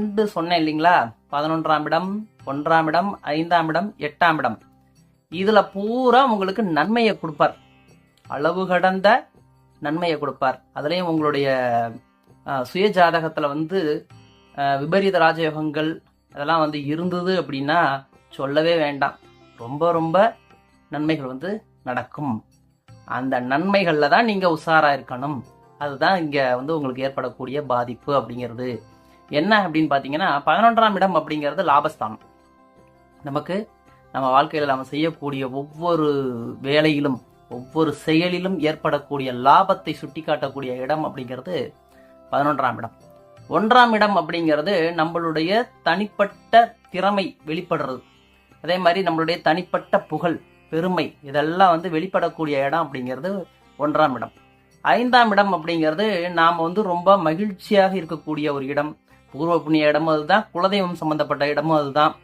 ரெண்டு சொன்னேன் இல்லைங்களா? பதினொன்றாம் இடம் ஒன்றாம் இடம் ஐந்தாம் இடம் எட்டாம் இடம். இதுல பூரா உங்களுக்கு நன்மையை கொடுப்பார். அளவு கடந்த நன்மையை கொடுப்பார். அதுலேயும் உங்களுடைய சுய ஜாதகத்துல வந்து விபரீத ராஜயோகங்கள் அதெல்லாம் வந்து இருந்தது அப்படின்னா சொல்லவே வேண்டாம். ரொம்ப ரொம்ப நன்மைகள் வந்து நடக்கும். அந்த நன்மைகளில் தான் நீங்கள் உஷாராக இருக்கணும். அதுதான் இங்கே வந்து உங்களுக்கு ஏற்படக்கூடிய பாதிப்பு அப்படிங்கிறது. என்ன அப்படின்னு பார்த்தீங்கன்னா பதினொன்றாம் இடம் அப்படிங்கிறது லாபஸ்தானம். நமக்கு நம்ம வாழ்க்கையில் நம்ம செய்யக்கூடிய ஒவ்வொரு வேலையிலும் ஒவ்வொரு செயலிலும் ஏற்படக்கூடிய லாபத்தை சுட்டிக்காட்டக்கூடிய இடம் அப்படிங்கிறது பதினொன்றாம் இடம். ஒன்றாம் இடம் அப்படிங்கிறது நம்மளுடைய தனிப்பட்ட திறமை வெளிப்படுறது. அதே மாதிரி நம்மளுடைய தனிப்பட்ட புகழ் பெருமை இதெல்லாம் வந்து வெளிப்படக்கூடிய இடம் அப்படிங்கிறது ஒன்றாம் இடம். ஐந்தாம் இடம் அப்படிங்கிறது நாம் வந்து ரொம்ப மகிழ்ச்சியாக இருக்கக்கூடிய ஒரு இடம். பூர்வ புண்ணிய இடமும் அதுதான். குலதெய்வம் சம்பந்தப்பட்ட இடமும் அதுதான்.